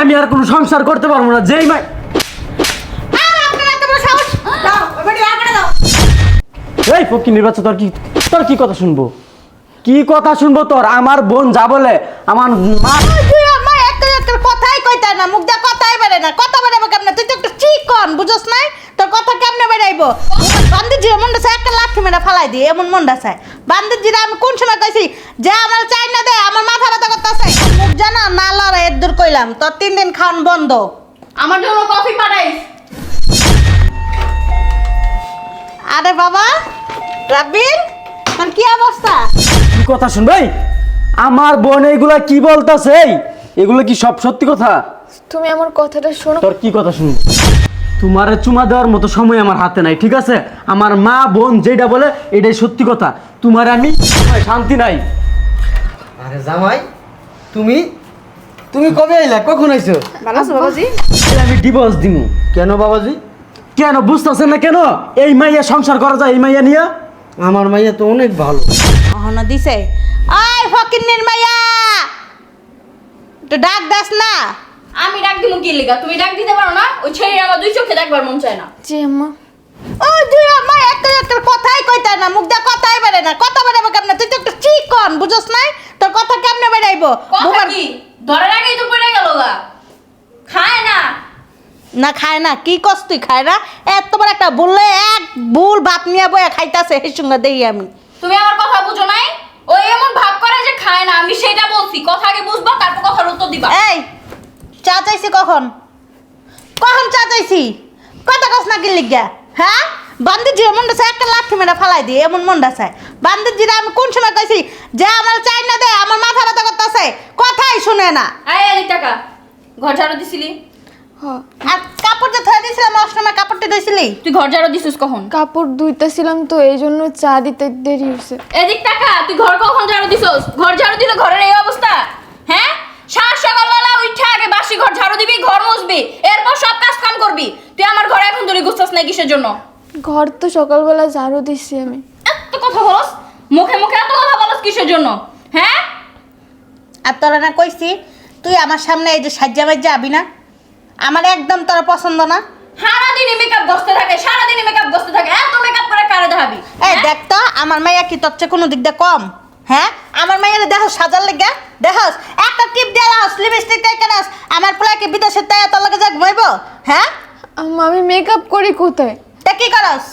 আমি আর কোনো সংসার করতে পারব না যেই মাই এই ফকির নির্বাচন তোর কি তোর কি কথা শুনব? কি কথা শুনব তোর? আমার বোন যা বলে আমার মা কথাই কইতা না মুখ দিয়ে কথাই বেরে না কথা বলে আমাকে তুই তো একটু ঠিক কন বুঝছ নাই? তোর কথা কেমনে বেরাইবো বান্দির মনটা চাই একটা লাঠি মেরে ফালাই দি এমন মনটা চাই বান্দির জিরা আমি কোন সময় কইছি যে আমার চাই না দে আমার মাথা ব্যথা করতেছে। মুখ জানা না লড়াই এর দূর কইলাম। তোর তিন দিন খাওয়ান বন্ধ। আমার জন্য কফি পাঠাইস। আরে বাবা রাব্বিল তোর কি অবস্থা? কি কথা শুনবে এই, আমার বোন এইগুলা কি বলতাছে? এই এগুলো কি সব সত্যি কথা? তুমি আমার কথাটা শোনো। তোর কি কথা শুনব? তোমার চুমা দেওয়ার মতো সময় আমার হাতে নাই ঠিক আছে? আমার মা বোন যেটা বলে এটাই সত্যি কথা। তোমার আমি শান্তি নাই। আরে জামাই তুমি তুমি কবে আইলা? কখন আইছো? ভালো আছো বাবাজি? তাহলে আমি ডিভোর্স দিমু। কেন বাবাজি? কেন বুঝতেছেন না কেন? এই মাইয়া সংসার করা যায় এই মাইয়া নিয়ে? আমার মাইয়া তো অনেক ভালো। অহনা দিছে। আয় ফকির নির্মায়া একটু ডাক দাস না। আমি ডাক দিমু কি লিগা। তুমি ডাক দিতে পারো না ওই ছেলে আমার দুই চোখে দেখবার মন চায় না। জি আম্মা। ও তুই আমার একটা একটা কথাই কইতা না মুখ দা কথাই বেরে না। কথা বেরাবো কেমনে? তুই তো একটু ঠিক কন বুঝছ নাই? তোর কথা কেমনে বেরাইবো কথা কি? ধরার আগেই তো পড়ে গেল গা। খায় না। না খায় না। কি কস তুই খায় না? এত বড় একটা বললে এক ভুল ভাত নিয়ে বয়ে খাইতাছে সেই সঙ্গে দেই আমি। তুমি আমার কথা বুঝো নাই? ও এমন ভাব করে যে খায় না আমি সেটা বলছি। কথা আগে বুঝবা তারপর কথার উত্তর দিবা। এই চাইছি কখন? কখন চা চাইছি কথা কস না কি লিগা? হ্যাঁ? বান্দির জিরা মনটা চাই একটা লাঠি মেরে ফালাই দিয়ে এমন মনটা চাই। বান্দির জিরা আমি কোন সময় কইছি যে আমার চাই না দে আমার মাথা ব্যথা করতেছে কথাই শুনে না। আয় এদিক টাকা ঘর ঝাড়ু দিছিলি? হ। আর কাপড় যে ধরে দিয়েছিলাম অসময় কাপড়টা ধুইছিলি? তুই ঘর ঝাড়ু দিছিস কখন? কাপড় ধুইতেছিলাম তো এই জন্য চা দিতে দেরি হয়েছে এদিক টাকা তুই ঘর কখন ঝাড়ু দিছস? ঘর ঝাড়ু দিলে ঘরের এই অবস্থা হ্যাঁ? সাত সকালবেলা উঠে আগে বাসি ঘর ঝাড়ু দিবি ঘর মুছবি এরপর সব কাজ কাম করবি। তুই আমার ঘরে এখন দূরে গুছতাস না কিসের জন্য? ঘর তো সকালবেলা ঝাড়ু দিচ্ছি আমি। এত কথা বলস? মুখে মুখে এত কথা বলস কিসের জন্য? হ্যাঁ? আর তোরা না কইছি তুই আমার সামনে এই যে সাজ্জা বাজ্জা আবি না? আমার একদম তোর পছন্দ না। সারাদিনই মেকআপ বসতে থাকে সারাদিনই মেকআপ বসতে থাকে এত মেকআপ করে কারে দেখাবি? এই দেখ তো আমার মাইয়া কি তোর চেয়ে কোনো দিক দিয়ে কম? হ্যাঁ? আমার মাইয়ারে দেখো সাজার লেগে। দেখোস একটা টিপ দিয়ে রাস লিপস্টিক টাই কেনাস। আমার পোলাকে বিদেশের তাই তোর লগে যাক বইব হ্যাঁ? আমি মেকআপ করি কোথায়? তা কি করস?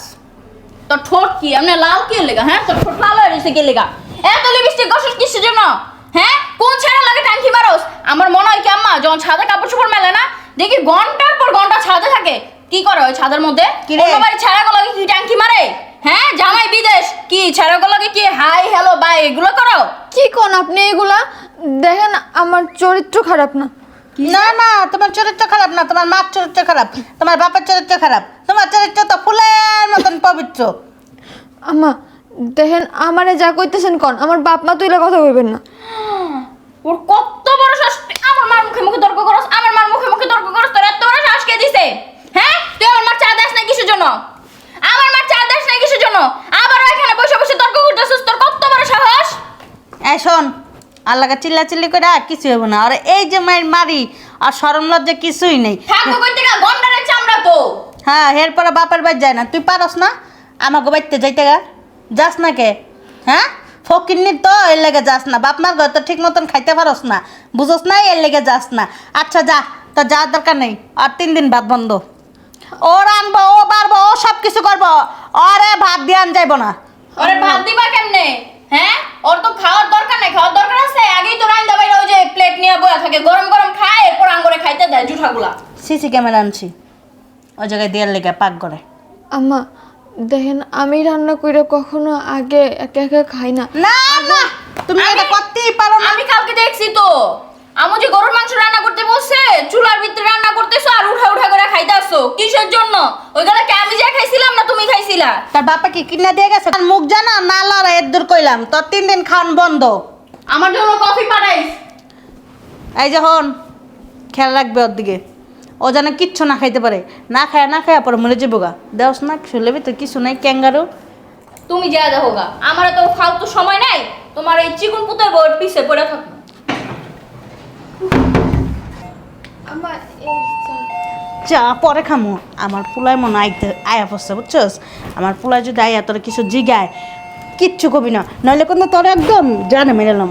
তোর ঠোঁট কি? এমনি লাল কি লেগা হ্যাঁ? তোর ঠোঁট লাল হয়ে গেছে কি লেগা? এত লিপস্টিক গসস কিসের জন্য? হ্যাঁ? কোন ছেড়া লাগে ট্যাঙ্কি মারোস? আমার মনে হয় কি আম্মা যখন ছাদে কাপড় চোপড় মেলে না দেখি ঘণ্টার পর ঘণ্টা ছাদে থাকে। কি করে ওই ছাদের মধ্যে? কি? অন্য বাড়ি ছেড়া গুলো কি ট্যাঙ্কি মারে? হ্যাঁ জামাই বিদেশ। কি ছেড়া গুলো কি হাই হ্যালো বাই এগুলো করো? কি কোন আপনি এগুলা? দেখেন আমার চরিত্র খারাপ না। না না তোমার চরিত্র খারাপ না তোমার মার চরিত্র খারাপ তোমার বাপের চরিত্র খারাপ। তোমার চরিত্র তো ফুলের মতন পবিত্র। আম্মা দেখেন আমারে যা কইতেছেন কোন আমার বাপ মা তুইলে কথা কইবেন না। ওর কত বড় শ্বাস আমার মার মুখে মুখে তর্ক করস আমার মার মুখে মুখে তর্ক করস তোর এত বড় শ্বাস কে দিছে? হ্যাঁ তুই আমার মার চা দাস না কিসের জন্য? দাস না আবার এখানে বসে বসে তর্ক করতেছিস তোর কত বড় সাহস? এই শোন আল্লাহকে চিল্লা চিল্লি করে আর কিছু হবে না। আর এই যে মায়ের মারি আর সরম লজ্জা কিছুই নেই। থাকব কই থেকে গন্ডারের চামড়া তো হ্যাঁ এরপরে বাপের বাড়ি যায় না। তুই পারস না আমাকে বাড়িতে যাইতে গা? যাস না কে? হ্যাঁ? ফকিরনি তো এর লেগে যাস না। বাপ মার ঘর তো ঠিক মতন খাইতে পারস না। বুঝস না এর লেগে যাস না। আচ্ছা যা তো যাওয়ার দরকার নেই। আর তিন দিন ভাত বন্ধ। ও রানবো ও পারব ও সব কিছু করব। আরে ভাত দিয়ে আন যাইব না। ওরে ভাত দিবা কেমনে? হ্যাঁ? ওর তো খাওয়ার দরকার নাই খাওয়ার দরকার আছে? আগেই তো রাইন্দা বাইরে ওই যে প্লেট নিয়ে বয়া থাকে গরম গরম খায় এরপর আঙ্গুরে খাইতে দেয় জুঠাগুলা। সিসি ক্যামেরা আনছি। ওই জায়গায় দেওয়ার লেগে পাক করে আম্মা দেখেন আমি রান্না কইরা কখনো আগে একা একা খাই না। না না তুমি এটা করতেই পারো না। আমি কালকে দেখছি তো আমু যে গরুর মাংস রান্না করতে বসছে চুলার ভিতরে রান্না করতেছো আর উঠা উঠা করে খাইতে আসছো কিসের জন্য? ওইগুলো কি আমি যা খাইছিলাম না তুমি খাইছিলা তার বাপা কি কিনা দিয়ে গেছে? তার মুখ জানা? না লড়াই এর দূর কইলাম। তোর তিন দিন খাওয়ান বন্ধ। আমার জন্য কফি পাঠাইস। এই যে হন খেয়াল রাখবে ওর দিকে। ও যেন কিচ্ছু না খাইতে পারে। না খায় না খায় পরে মরে যাব গা দেওস না শুনলে তো কিছু নাই ক্যাঙ্গারু। তুমি যা দেখো গা। আমার তো ফালতু সময় নাই। তোমার এই চিকুন পুতের বউয়ের পিছে পড়ে থাকো। আম্মা চা পরে খামু। আমার পোলায় মনে আইতে আয়া পড়ছে বুঝছস? আমার পোলায় যদি আয়া তোর কিছু জিগায় কিচ্ছু কবি না। নইলে কিন্তু তোর একদম জানে মেরেলাম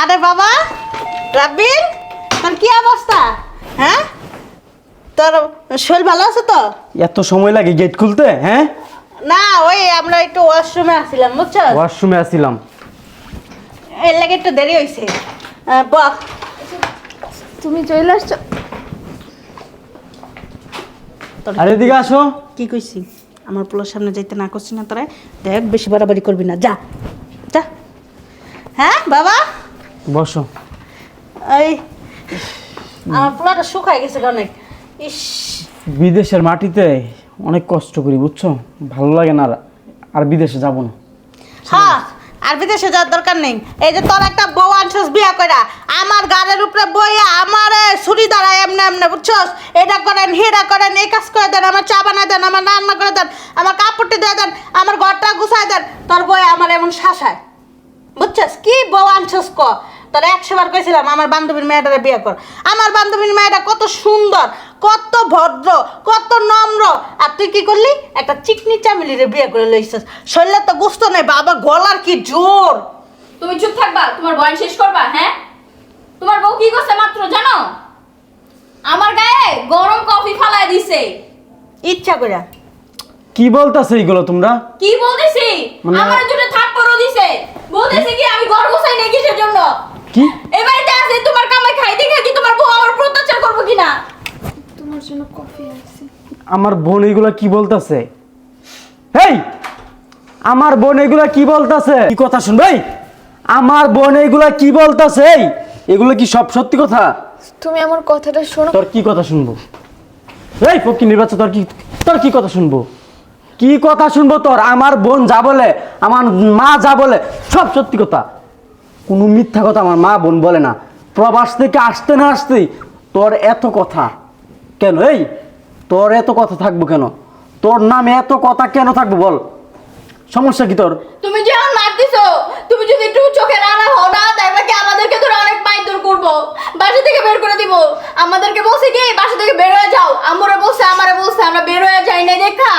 আরে বাবা রাব্বিল তোর কি অবস্থা? হ্যাঁ? তোর শরীর ভালো আছে তো? এত সময় লাগে গেট খুলতে হ্যাঁ? না ওই আমরা একটু ওয়াশরুমে আসছিলাম বুঝছ ওয়াশরুমে আসছিলাম। এর লাগে একটু দেরি হয়েছে বক তুমি চলে আসছো। তোর আর এদিকে আসো। কি কইছি? আমার পোলার সামনে যাইতে না করছি না তোরা। দেখ বেশি বাড়াবাড়ি করবি না। যা। যা। হ্যাঁ বাবা? বসো। এই আমার পোলাটা শুকায় গেছে অনেক। ইস। বিদেশের মাটিতে অনেক কষ্ট করি বুঝছ? ভালো লাগে না আর আর বিদেশে যাব না। হ্যাঁ আর বিদেশে যাওয়ার দরকার নেই। এই যে তোর একটা বউ আনছস বিয়া কইরা, আমার গাড়ির উপরে বইয়া আমার ছুরি দাঁড়ায় এমনি এমনি, বুঝছস? এটা করেন হেরা করেন, এই কাজ করে দেন, আমার চা বানায় দেন, আমার রান্না করে দেন, আমার কাপড়টি দিয়ে দেন, আমার ঘরটা গুছায় দেন, তোর বই আমার এমন শাসায়। বুঝছস? কি বউ আনছস ক? তোর একশো বার কইছিলাম, আমার বান্ধবীর মেয়েটারে বিয়ে কর। আমার বান্ধবীর মেয়েটা কত সুন্দর কত ভদ্র কত নম্র। আর তুই কি করলি? একটা চিকনি চামিলিরে বিয়ে করে লইছিস। শরীরে তো গুস্ত নেই বাবা গলার কি জোর? তুমি চুপ থাকবা তোমার বয়স শেষ করবা হ্যাঁ? তোমার বউ কি করছে মাত্র জানো? আমার গায়ে গরম কফি ফালায় দিছে। ইচ্ছা করে কি বলতাছে এইগুলো তোমরা? কি বলতেছি? মানে- আমার জন্য থাপ্পড়ও দিছে। বলতেছে কি আমি ঘর গোছাই নাই কিসের জন্য? কি? এই বাড়িতে আছে তোমার কামাই খাই খাইতে খাইতে তোমার বউ আমার উপর অত্যাচার করব কিনা? তোমার জন্য কফি আছে আমার বোন এগুলা কি বলতাছে? হেই! আমার বোন এগুলা কি বলতাছে? কি কথা শুনবে আমার বোন এগুলা কি বলতাছে? এগুলো কি সব সত্যি কথা? তুমি আমার কথাটা শোনো। তোর কি কথা শুনব? এই ফকির নির্বাচন তোর কি তোর কি কথা শুনব? কি কথা শুনব তোর? আমার বোন যা বলে আমার মা যা বলে সব সত্যি কথা। কোনো মিথ্যা কথা আমার মা বোন বলে না। প্রবাস থেকে আসতে না আসতেই তোর এত কথা। কেন? এই তোর এত কথা থাকব কেন? তোর নামে এত কথা কেন থাকব বল? সমস্যা কি তোর? তুমি যে আমার মারতেছো তুমি যদি একটু চোখে রানা হও না দেখবে কি আমাদেরকে ধরে অনেক মাইদুর করব? বাসা থেকে বের করে দিব? আমাদেরকে বলছে কি বাসা থেকে বের হয়ে যাও। আমরা বলছে আমারে বলছে আমরা বের হয়ে যাই নাই দেখা।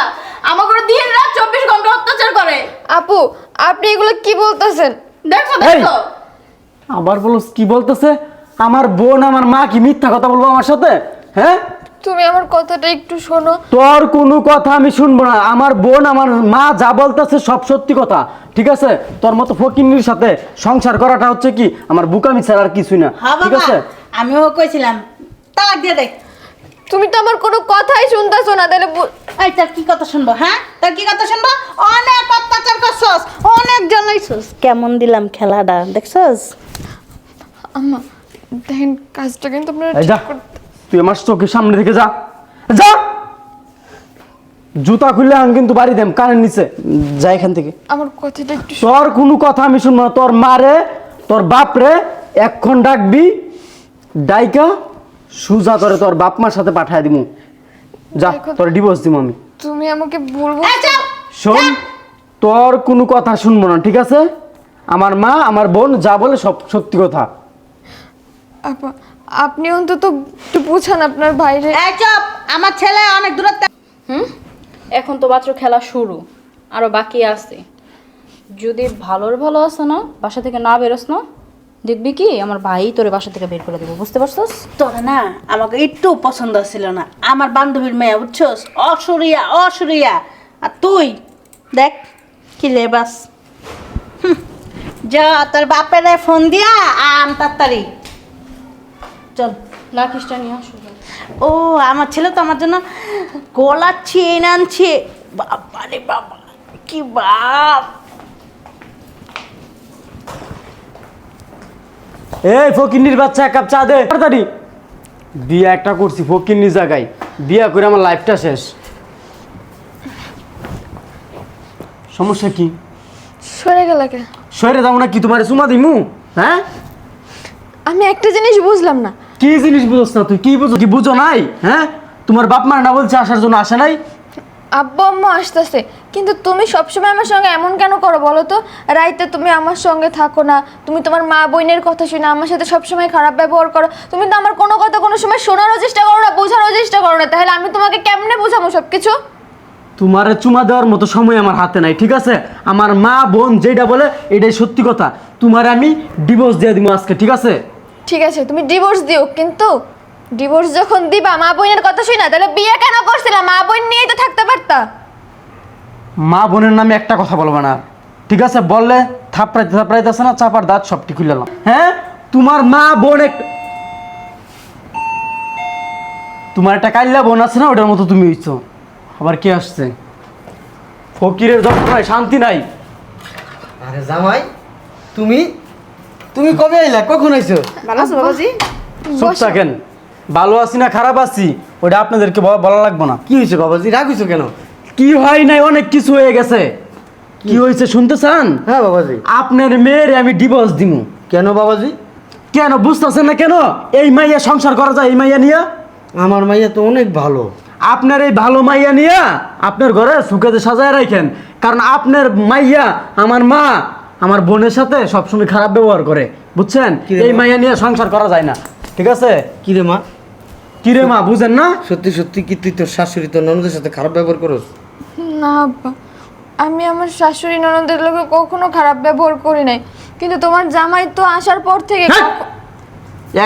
আমাকে দিন রাত চব্বিশ ঘণ্টা অত্যাচার করে। আপু আপনি এগুলো কি বলতেছেন? দেখো! দেখো। আবার বলো কি বলতেছে? আমার বোন আমার মা কি মিথ্যা কথা বলব আমার সাথে? হ্যাঁ? তুমি আমার কথাটা একটু শোনো। তোর কোনো কথা আমি শুনব না। আমার বোন আমার মা যা বলতেছে সব সত্যি কথা ঠিক আছে? তোর মতো ফকিন্নির সাথে সংসার করাটা হচ্ছে কি? আমার বুকামি ছাড়া আর কিছুই না হ্যাঁ ঠিক বাবা আছে? আমিও কইছিলাম। তালাক দিয়ে দেখ তুমি তো আমার কোনো কথাই শুনতেছো না তাহলে বু- এই তোর কি কথা শুনব হ্যাঁ? তার কি কথা শুনব? অনেক অত্যাচার করছস অনেক জ্বালাইছস। কেমন দিলাম খেলাটা দেখছস? আম্মা দেখেন কাজটা কিন্তু আপনারা এই যা। ঠিক তুই আমার চোখের সামনে থেকে যা। যা! জুতা খুললে আমি কিন্তু বাড়ি দেম কানের নিচে। যা এখান থেকে। আমার কথাটা একটু শোনো। তোর কোনো কথা আমি শুনব না। তোর মারে তোর বাপরে এক্ষণ ডাকবি ডাইকা সুজা করে তোর বাপ মার সাথে পাঠায় দিমু। যা তোর ডিভোর্স দিমু আমি। তুমি আমাকে বলব শোন তোর কোনো কথা শুনব না ঠিক আছে? আমার মা আমার বোন যা বলে সব সত্যি কথা। আপা আপনি অন্তত একটু বুঝান আপনার বাইরে এই চুপ! আমার ছেলে অনেক দূরত্বে হুম? এখন তো মাত্র খেলা শুরু। আরও বাকি আছে। যদি ভালোর ভালো আছে না বাসা থেকে না বেরোস না দেখবি কি আমার ভাই তোরে বাসা থেকে বের করে দেবো বুঝতে পারছস? তোর না আমাকে একটু পছন্দ ছিল না। আমার বান্ধবীর মেয়ে বুঝছস? অসুরিয়া অসুরিয়া। আর তুই দেখ কি লেবাস। যা তোর বাপের ফোন দিয়া আম তাড়াতাড়ি। চল লাকিসটা নিয়ে আসো। ও আমার ছেলে তো আমার জন্য গলার চেন আনছে বাবা রে বাবা কি বাপ। এই ফকিন্নির বাচ্চা এক কাপ চা দে। তাড়াতাড়ি। বিয়ে একটা করছি ফকিন্নির জায়গায়। বিয়ে করে আমার লাইফটা শেষ। সমস্যা কি? সরে গেল কে? শহরে যাব না কি তোমার চুমা দিমু হ্যাঁ? আমি একটা জিনিস বুঝলাম না। কি জিনিস বুঝোস না তুই? কি বুঝো কি বুঝো নাই? হ্যাঁ? তোমার বাপ মা না বলছে আসার জন্য আসে নাই? আব্বা আম্মা আসতেছে। কিন্তু তুমি সবসময় আমার সঙ্গে এমন কেন করো বলো তো? রাইতে তুমি আমার সঙ্গে থাকো না। তুমি তোমার মা বোনের কথা শুনে আমার সাথে সবসময় খারাপ ব্যবহার করো। তুমি তো আমার কোনো কথা কোনো সময় শোনারও চেষ্টা করো না বোঝানোর চেষ্টা করো না। তাহলে আমি তোমাকে কেমনে বোঝাবো সব কিছু তোমার চুমা দেওয়ার মতো সময় আমার হাতে নাই ঠিক আছে? আমার মা বোন যেটা বলে এটাই সত্যি কথা। তোমার আমি ডিভোর্স দিয়ে দিব আজকে ঠিক আছে? ঠিক আছে তুমি ডিভোর্স দিও কিন্তু ডিভোর্স যখন দিবা মা বোনের কথা শুই না তাহলে বিয়ে কেন করছিলা? মা বোন নিয়েই তো থাকতে পারতা। মা বোনের নামে একটা কথা বলব না। ঠিক আছে বললে থাপড়াইতে থাপড়াইতেছে না চাপার দাঁত সবটি খুলে এলাম। হ্যাঁ? তোমার মা বোন এক তোমার একটা কাইল্লা বোন আছে না ওটার মতো তুমি হইছো। আবার কে আসছে? ফকিরের যন্ত্রণায় শান্তি নাই। আরে জামাই তুমি তুমি কবে আইলা? কখন আইছো? ভালো আছো বাবাজি? চুপ থাকেন। ভালো আছি না খারাপ আছি ওটা আপনাদেরকে বলা লাগবো না। কি হয়েছে বাবাজি? রাগ হয়েছো কেন? কি হয় নাই অনেক কিছু হয়ে গেছে। কি হয়েছে শুনতে চান? হ্যাঁ বাবাজি। আপনার মেয়ের আমি ডিভোর্স দিমু। কেন বাবাজি? কেন বুঝতেছেন না কেন? এই মাইয়া সংসার করা যায় এই মাইয়া নিয়া? আমার মাইয়া তো অনেক ভালো। আপনার এই ভালো মাইয়া নিয়া আপনার ঘরে সুখেতে সাজায় রাখেন। কারণ আপনার মাইয়া আমার মা আমার বোনের সাথে সবসময় খারাপ ব্যবহার করে বুঝছেন? কি এই মাইয়া নিয়ে সংসার করা যায় না ঠিক আছে? কি রে মা? কি রে মা বুঝেন না? সত্যি সত্যি কি তুই তোর শাশুড়ি তোর ননদের সাথে খারাপ ব্যবহার করস? না আব্বা। আমি আমার শাশুড়ি ননদের লোকে কখনো খারাপ ব্যবহার করি নাই। কিন্তু তোমার জামাই তো আসার পর থেকে হ্যাঁ।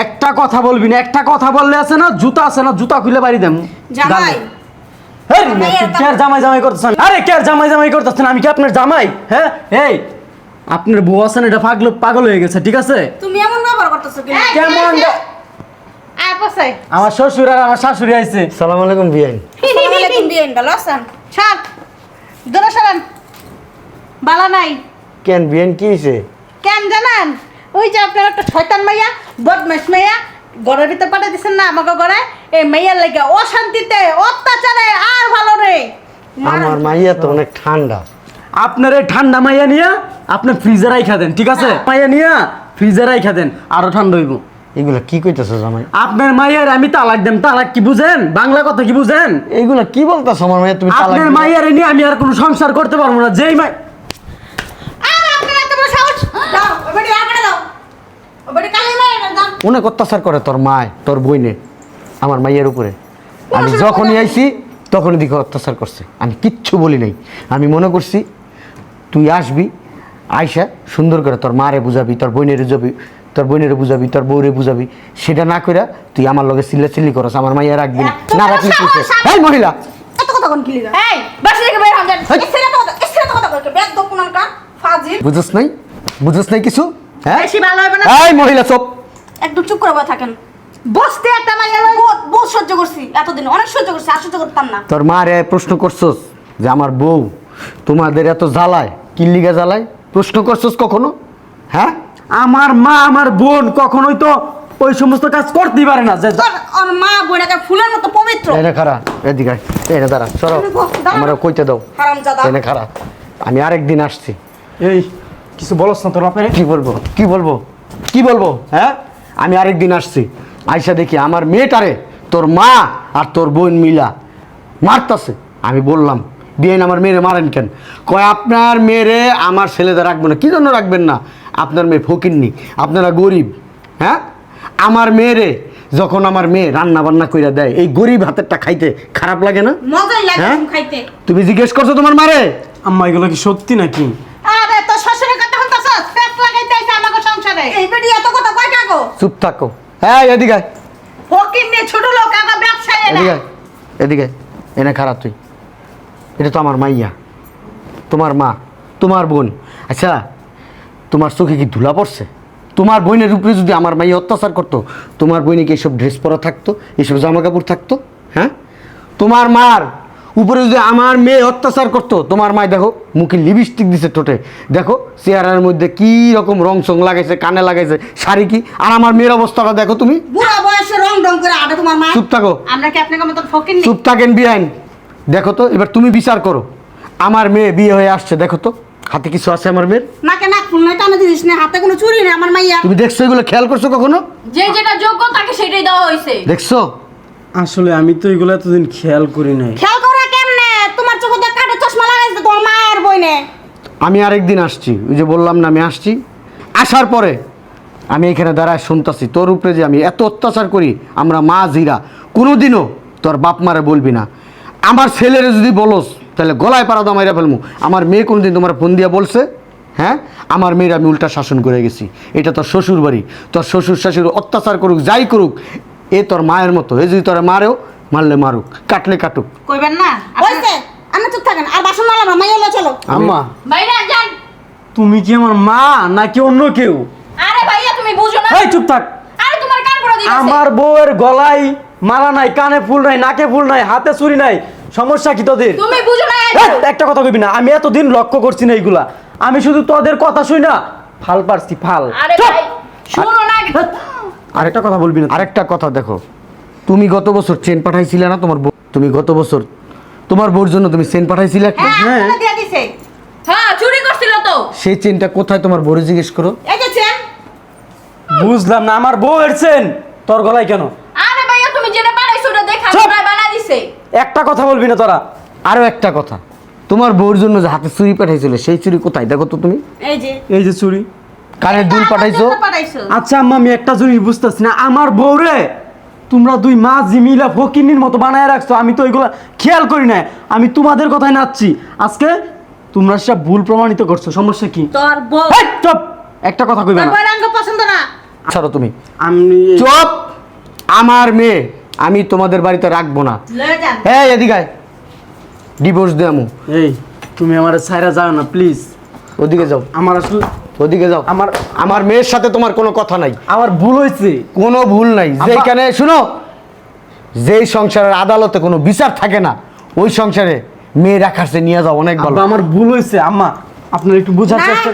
একটা কথা বলবি না একটা কথা বললে আছে না জুতা আছে না জুতা খুলে বাড়ি দেন জামাই! জামাই জামাই করতেছেন আরে কে আর জামাই জামাই করতেছেন আমি কি আপনার জামাই? হ্যাঁ? এই আপনার বউ আছেন এটা পাগল পাগল হয়ে গেছে ঠিক আছে? তুমি এমন ব্যবহার করতেছো কি কেমন আয় পাশে আমার শ্বশুর আর আমার শাশুড়ি আইছে। সালাম আলাইকুম বিয়াইন। আসসালামু আলাইকুম বিয়েন ভালো আছেন? ছাড় দূরে সরান। বালা নাই। কেন বিয়াইন কি হয়েছে কেন জানান? ওই যে আপনার একটা শয়তান মাইয়া বদমাস মাইয়া ঘরের ভিতরে পাঠিয়ে দিচ্ছেন না আমাকে ঘরে? এই মাইয়ার লাগে অশান্তিতে অত্যাচারে আর ভালো নেই। আমার মাইয়া তো অনেক ঠান্ডা। আপনার এই ঠান্ডা মাইয়া নিয়া আপনি ফ্রিজে রাইখা দেন ঠিক আছে? মাইয়া নিয়া ফ্রিজে রাইখা দেন আরও ঠান্ডা হইব। এগুলা কি কইতেছ জামাই? আপনার মাইয়ার আমি তালাক দেন তালাক কি বুঝেন? বাংলা কথা কি বুঝেন? এইগুলা কি বলতেছ আমার মাইয়া? তুমি তালাক আপনার দিবা? মাইয়ার নিয়ে আমি আর কোনো সংসার করতে পারব না যেই মাই আর আপনার এত বড় সাহস! দাও ওবারে আগে দাও। ওবারে কালি মাইয়া দাও। অনেক অত্যাচার করে তোর মায় তোর বইনে আমার মাইয়ের উপরে। আমি যখনই আইছি তখনই দিকে অত্যাচার করছে। আমি কিচ্ছু বলি নাই। আমি মনে করছি তুই আসবি আইসা সুন্দর করে তোর মারে বুঝাবি তোর বোনের বুঝাবি তোর বোনের বুঝাবি তোর বউরে বুঝাবি। সেটা না করে তুই আমার লগে চিল্লা চিল্লি করস আমার মাইয়া রাখবি না। না রাখলি তুই? এই মহিলা! এত কথা কোন কিলি এই বাসা থেকে বের হন যান। হেই। এসে তো এসে তো কথা বলকে। বেদ দোকান কা ফাজিল। বুঝস নাই? বুঝস নাই কিছু? হ্যাঁ? বেশি ভালো হবে না। এই মহিলা চুপ! একদম চুপ করে বসে থাকেন। বসতে একটা মাইয়া বহুত বহুত সহ্য করছি এতদিন। অনেক সহ্য করছি আর সহ্য করতাম না। তোর মারে প্রশ্ন করছস যে আমার বউ তোমাদের এত জ্বালায়? কিল্লিগা জ্বালায়? প্রশ্ন করছস কখনো? হ্যাঁ? আমার মা আমার বোন কখনোই তো ওই সমস্ত কাজ করতেই পারে না যে তোর ওর মা বোনাকে ফুলের মতো পবিত্র। এনে খারা এদিকে আয়। এনে দাঁড়া সরো। দাঁড়া। আমার কইতে দাও। হারামজাদা। এনে খারা আমি আরেকদিন আসছি। এই কিছু বলস না তোর বাপের? কি বলব? কি বলব? কি বলব? হ্যাঁ? আমি আরেকদিন আসছি। আইসা দেখি আমার মেয়েটারে তোর মা আর তোর বোন মিলা মারতাছে। আমি বললাম বিয়েন আমার মেয়েরে মারেন কেন? কয় আপনার মেয়েরে আমার ছেলেদের রাখব না। কী জন্য রাখবেন না? আপনার মেয়ে ফকিননি আপনারা গরিব হ্যাঁ? আমার মেয়েরে যখন আমার মেয়ে রান্না বান্না কইরা দেয় এই গরিব হাতেরটা খাইতে খারাপ লাগে না? হ্যাঁ? খাইতে। তুমি জিজ্ঞেস করছ তোমার মারে? আম্মা এগুলো কি সত্যি নাকি? আরে তোর শ্বশুরের কথা শুনতাছস পেট লাগাইতে আইছে আমাকে সংসারে। এই বেডি এত কথা কয় কাগো চুপ থাকো। হ্যাঁ এদিকে। ফকির নিয়ে ছোট লোক আগা ব্যবসায়ী না এদিকে এদিকে এনে খারাপ তুই। এটা তো আমার মাইয়া। তোমার মা তোমার বোন। আচ্ছা তোমার চোখে কি ধুলা পড়ছে? তোমার বোনের উপরে যদি আমার মাইয়া অত্যাচার করতো তোমার বোনে কি এসব ড্রেস পরা থাকতো? এসব জামা কাপড় থাকতো? হ্যাঁ? তোমার মার উপরে যদি আমার মেয়ে অত্যাচার করতো তোমার মায় দেখো মুখে লিপস্টিক দিছে ঠোঁটে। দেখো চেহারার মধ্যে কি রকম রং চং লাগাইছে কানে লাগাইছে শাড়ি কি? আর আমার মেয়ের অবস্থাটা দেখো তুমি। বুড়া বয়সে রং রং করে আডে তোমার মা। চুপ থাকো। আমরা কি আপনাকে মতন ফকির নি? চুপ থাকেন বিয়াইন দেখো তো এবার তুমি বিচার করো। আমার মেয়ে বিয়ে হয়ে আসছে দেখো তো। হাতে কিছু আছে আমার মেয়ের? নাকে নাক ফুল নাই টানা দিস না হাতে কোনো চুরি নেই আমার মাইয়া। তুমি দেখছ এগুলো খেয়াল করছ কখনো? যে যেটা যোগ্য তাকে সেটাই দেওয়া হয়েছে। দেখছ? আসলে আমি তো এগুলো এতদিন খেয়াল করি নাই। খেয়াল করা কেমনে? তোমার চোখে দেখ কাটা চশমা লাগাইছে তোমার নে আমি আরেকদিন আসছি ওই যে বললাম না আমি আসছি। আসার পরে আমি এখানে দাঁড়ায় শুনতাছি তোর উপরে যে আমি এত অত্যাচার করি আমরা মা জিরা কোনোদিনও তোর বাপ মারে বলবি না। আমার ছেলেরে যদি বলস তাহলে গলায় পাড়া দামাইরা ফেলব আমার মেয়ে কোনোদিন তোমার ফোন দিয়া বলছে? হ্যাঁ? আমার মেয়ের আমি উল্টা শাসন করে গেছি। এটা তোর শ্বশুর বাড়ি। তোর শ্বশুর শাশুর অত্যাচার করুক যাই করুক এ তোর মায়ের মতো। এ যদি তোরা মারেও মারলে মারুক কাটলে কাটুক। কইবেন না? চুপ থাকেন আর বাসন মালাম মাইয়া এলো চলো। আম্মা। বাইরে যান। তুমি কি আমার মা নাকি অন্য কেউ? আরে ভাইয়া তুমি বুঝো না। এই চুপ থাক। আরে তোমার কান পড়া আমার বউয়ের গলায় মালা নাই কানে ফুল নাই নাকে ফুল নাই হাতে চুরি নাই সমস্যা কি তোদের? তুমি বুঝো না একটা কথা কবি না আমি এতদিন লক্ষ্য করছি না এইগুলা। আমি শুধু তোদের কথা শুই না ফাল পারছি ফাল। আরে ভাই শুনো না আরেকটা কথা বলবি না আরেকটা কথা দেখো তুমি গত বছর চেন পাঠাইছিলে না তোমার বউ? তুমি গত বছর তোমার বউর জন্য তুমি চেন পাঠাইছিলে হ্যাঁ দিছে। হ্যাঁ চুরি করছিল তো। সেই চেনটা কোথায় তোমার বউরে জিজ্ঞেস করো? এই যে চেন বুঝলাম না আমার বউ এরছেন তোর গলায় কেন আরে ভাইয়া তুমি যেটা বানাইছো ওটা দেখা চুপ! প্রায় বানা দিছে একটা কথা বলবি না তোরা। আরও একটা কথা। তোমার বউর জন্য যে হাতে চুরি পাঠাইছিল সেই চুরি কোথায়? দেখো তো তুমি। এই যে। এই যে চুরি। কানের দুল পাঠাইছো? আচ্ছা আম্মা আমি একটা জিনিস বুঝতেছি না। আমার বউরে তোমরা দুই মা জিমিলা ফকিনির মতো বানায় রাখছো। আমি তো ওইগুলা খেয়াল করি না আমি তোমাদের কথায় নাচছি। আজকে তোমরা সব ভুল প্রমাণিত করছ। সমস্যা কি? তোর বউ এই, চুপ! একটা কথা কইবে না। পছন্দ না। ছাড়ো তুমি। আমি চুপ! আমার মেয়ে আমি তোমাদের বাড়িতে রাখব না। হ্যাঁ এদিকে ডিভোর্স দেয়ামু এই তুমি আমার সাইরা যাও না প্লিজ ওদিকে যাও। আমার আসলে ওদিকে যাও। আমার আমার মেয়ের সাথে তোমার কোনো কথা নাই। আমার ভুল হয়েছে। কোনো ভুল নাই। যেখানে শুনো যেই সংসারের আদালতে কোনো বিচার থাকে না ওই সংসারে মেয়ে রাখারছে নিয়ে যাও অনেক ভালো। আমার ভুল হয়েছে আম্মা। আপনার একটু বোঝার চেষ্টা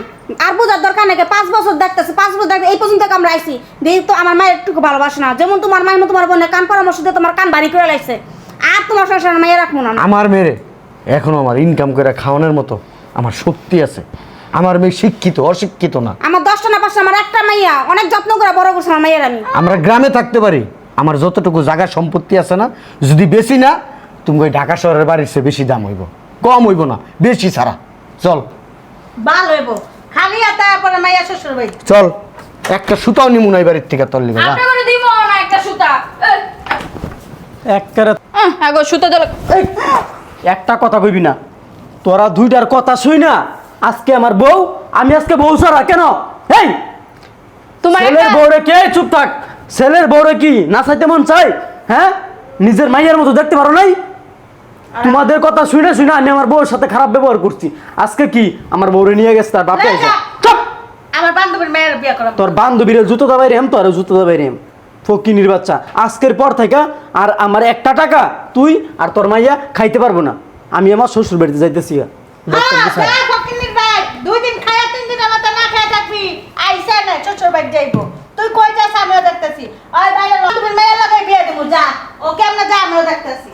আর বোঝার দরকার নাকি পাঁচ বছর দেখতেছে পাঁচ বছর দেখবে এই পর্যন্ত আমরা আইছি। দেখি তো আমার মায়ের একটু ভালোবাসে না। যেমন তোমার মায়ের মতো তোমার বোনের কান পরামর্শ দিয়ে তোমার কান বাড়ি করে লাগছে আর তোমার সংসার মাইয়া রাখব না। আমার মেয়ে এখনও আমার ইনকাম করে খাওয়ানোর মতো আমার শক্তি আছে। আমার মেয়ে শিক্ষিত অশিক্ষিত না। আমার দশটা না পাঁচটা আমার একটা মাইয়া। অনেক যত্ন করে বড় করছে আমার মাইয়ের আমি। আমরা গ্রামে থাকতে পারি। আমার যতটুকু জায়গা সম্পত্তি আছে না যদি বেশি না তুমি ওই ঢাকা শহরের বাড়ির চেয়ে বেশি দাম হইব। কম হইব না বেশি ছাড়া। চল। ভালো হইব। খালি আতা পরে মাইয়া শ্বশুর বাড়ি। চল একটা সুতাও নিমু না এই বাড়ির থেকে তোর লিগে যা। আপনি করে দিব না একটা সুতা। এই, আহ, আগো সুতা দিল এই, একটা কথা কইবি না। তোরা দুইটার কথা শুই না। আজকে আমার বউ আমি আজকে বউ ছাড়া কেন? এই তোমার ছেলের একটা বউরে কে? চুপ থাক। ছেলের বউরে কি নাচাইতে মন চাই হ্যাঁ? নিজের মাইয়ের মতো দেখতে পারো নাই? তোমাদের কথা শুনে শুনে আমি আমার বউর সাথে খারাপ ব্যবহার করছি। আজকে কি? আমার বউরে নিয়ে গেছে তার বাপে আছে আমার বান্ধবীর মেয়ের বিয়ে করা তোর বান্ধবীর জুতো দাবাই রেম তো আর জুতো দাবাই রেম ফকিনির বাচ্চা। আজকের পর থেকে আর আমার একটা টাকা তুই আর তোর মাইয়া খাইতে পারব না। আমি আমার শ্বশুর বাড়িতে যাইতেছি হ্যাঁ, দুই দিন খায়া তিন দিন আমার না খায়া থাকবি। আইসা না শ্বশুর বাড়ি যাইবো। তুই কই যাস আমিও দেখতেছি। ওই বাইরে মেয়ের লাগাই বিয়ে দেবো যা। ওকে আমরা যা আমিও দেখতেছি।